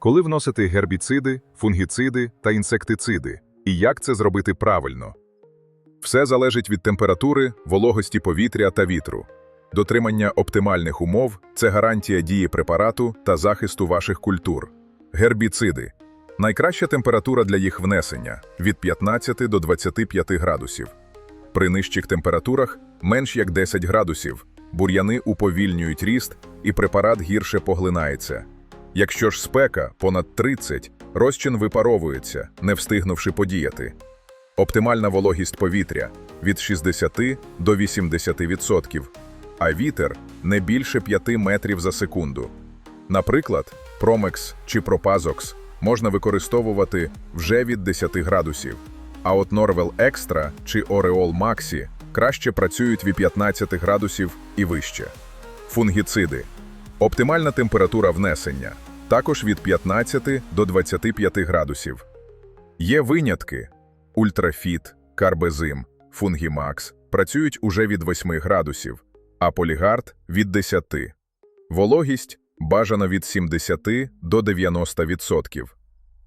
Коли вносити гербіциди, фунгіциди та інсектициди, і як це зробити правильно? Все залежить від температури, вологості повітря та вітру. Дотримання оптимальних умов це гарантія дії препарату та захисту ваших культур. Гербіциди найкраща температура для їх внесення від 15 до 25 градусів. При нижчих температурах менш як 10 градусів, бур'яни уповільнюють ріст і препарат гірше поглинається. Якщо ж спека понад 30, розчин випаровується, не встигнувши подіяти. Оптимальна вологість повітря від 60 до 80%, а вітер не більше 5 метрів за секунду. Наприклад, Промекс чи Пропазокс можна використовувати вже від 10 градусів, а от Norvel Extra чи Ореол Maxi краще працюють від 15 градусів і вище. Фунгіциди оптимальна температура внесення також від 15 до 25 градусів. Є винятки ультрафіт, карбезим, фунгімакс працюють уже від 8 градусів, а полігард від 10. Вологість бажано від 70 до 90%.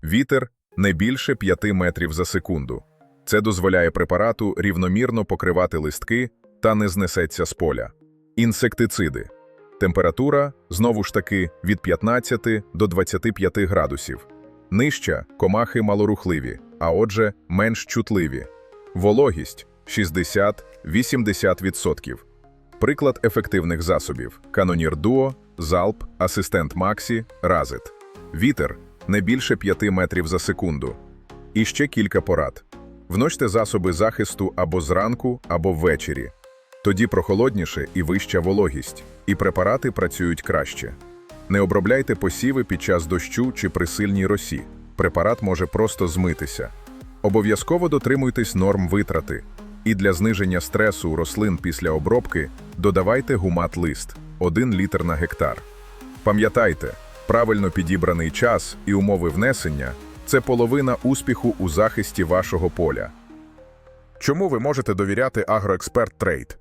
Вітер не більше 5 метрів за секунду. Це дозволяє препарату рівномірно покривати листки та не знесеться з поля. Інсектициди. Температура, знову ж таки, від 15 до 25 градусів. Нижча – комахи малорухливі, а отже, менш чутливі. Вологість – 60-80%. Приклад ефективних засобів – Канонір Дуо, Залп, Асистент Максі, Разит. Вітер – не більше 5 метрів за секунду. І ще кілька порад. Вносьте засоби захисту або зранку, або ввечері. Тоді прохолодніше і вища вологість, і препарати працюють краще. Не обробляйте посіви під час дощу чи при сильній росі. Препарат може просто змитися. Обов'язково дотримуйтесь норм витрати. І для зниження стресу рослин після обробки додавайте гумат-лист 1 літр на гектар. Пам'ятайте, правильно підібраний час і умови внесення це половина успіху у захисті вашого поля. Чому ви можете довіряти Агроексперт Трейд?